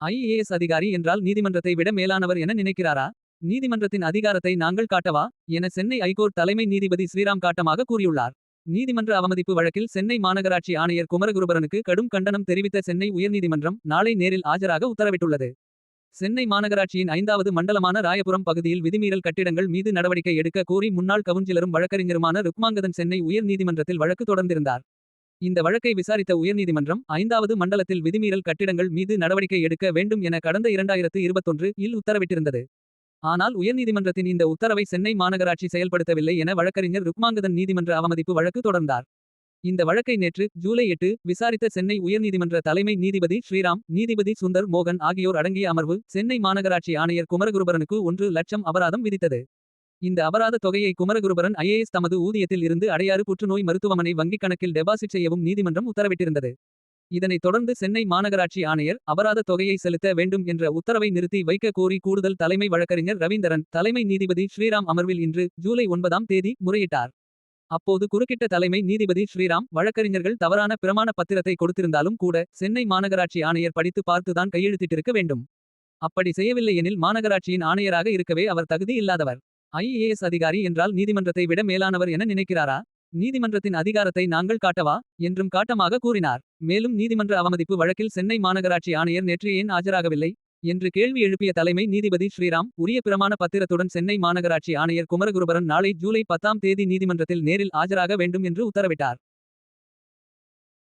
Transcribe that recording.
IAS அதிகாரி என்றால் நீதிமன்றத்தை விட மேலானவர் என நினைக்கிறாரா? நீதிமன்றத்தின் அதிகாரத்தை நாங்கள் காட்டவா? என சென்னை ஐகோர்ட் தலைமை நீதிபதி ஸ்ரீராம் காட்டமாக கூறியுள்ளார். நீதிமன்ற அவமதிப்பு வழக்கில் சென்னை மாநகராட்சி ஆணையர் குமரகுருபரனுக்கு கடும் கண்டனம் தெரிவித்த சென்னை உயர்நீதிமன்றம் நாளை நேரில் ஆஜராக உத்தரவிட்டுள்ளது. சென்னை மாநகராட்சியின் ஐந்தாவது மண்டலமான ராயபுரம் பகுதியில் விதிமீறல் கட்டிடங்கள் மீது நடவடிக்கை எடுக்க கோரி முன்னாள் கவுன்சிலரும் வழக்கறிஞருமான ருக்மாங்கதன் சென்னை உயர் நீதிமன்றத்தில் வழக்கு தொடர்ந்திருந்தார். இந்த வழக்கை விசாரித்த உயர்நீதிமன்றம் ஐந்தாவது மண்டலத்தில் விதிமீறல் கட்டிடங்கள் மீது நடவடிக்கை எடுக்க வேண்டும் என கடந்த இரண்டாயிரத்து இருபத்தொன்று இல் உத்தரவிட்டிருந்தது. ஆனால் உயர்நீதிமன்றத்தின் இந்த உத்தரவை சென்னை மாநகராட்சி செயல்படுத்தவில்லை என வழக்கறிஞர் ருக்மாங்கதன் நீதிமன்ற அவமதிப்பு வழக்கு தொடர்ந்தார். இந்த வழக்கை நேற்று ஜூலை எட்டு விசாரித்த சென்னை உயர்நீதிமன்ற தலைமை நீதிபதி ஸ்ரீராம் நீதிபதி சுந்தர் மோகன் ஆகியோர் அடங்கிய அமர்வு சென்னை மாநகராட்சி ஆணையர் குமரகுருபரனுக்கு ஒன்று லட்சம் அபராதம் விதித்தது. இந்த அபராத தொகையை குமரகுருபரன் ஐஏஎஸ் தமது ஊதியத்தில் இருந்து அடையாறு புற்றுநோய் மருத்துவமனை வங்கிக் கணக்கில் டெபாசிட் செய்யவும் நீதிமன்றம் உத்தரவிட்டிருந்தது. இதனைத் தொடர்ந்து சென்னை மாநகராட்சி ஆணையர் அபராத தொகையை செலுத்த வேண்டும் என்ற உத்தரவை நிறுத்தி வைக்க கோரி கூடுதல் தலைமை வழக்கறிஞர் ரவீந்திரன் தலைமை நீதிபதி ஸ்ரீராம் அமர்வில் இன்று ஜூலை ஒன்பதாம் தேதி முறையிட்டார். அப்போது குறுக்கிட்ட தலைமை நீதிபதி ஸ்ரீராம் வழக்கறிஞர்கள் தவறான பிரமாண பத்திரத்தை கொடுத்திருந்தாலும் கூட சென்னை மாநகராட்சி ஆணையர் படித்து பார்த்துதான் கையெழுத்திட்டிருக்க வேண்டும். அப்படி செய்யவில்லை எனில் மாநகராட்சியின் ஆணையராக இருக்கவே அவர் தகுதி இல்லாதவர். ஐஏஎஸ் அதிகாரி என்றால் நீதிமன்றத்தை விட மேலானவர் என நினைக்கிறாரா? நீதிமன்றத்தின் அதிகாரத்தை நாங்கள் காட்டவா? என்றும் காட்டமாக கூறினார். மேலும் நீதிமன்ற அவமதிப்பு வழக்கில் சென்னை மாநகராட்சி ஆணையர் நேற்று ஏன் ஆஜராகவில்லை? என்று கேள்வி எழுப்பிய தலைமை நீதிபதி ஸ்ரீராம் உரிய பிரமாண பத்திரத்துடன் சென்னை மாநகராட்சி ஆணையர் குமரகுருபரன் நாளை ஜூலை பத்தாம் தேதி நீதிமன்றத்தில் நேரில் ஆஜராக வேண்டும் என்று உத்தரவிட்டார்.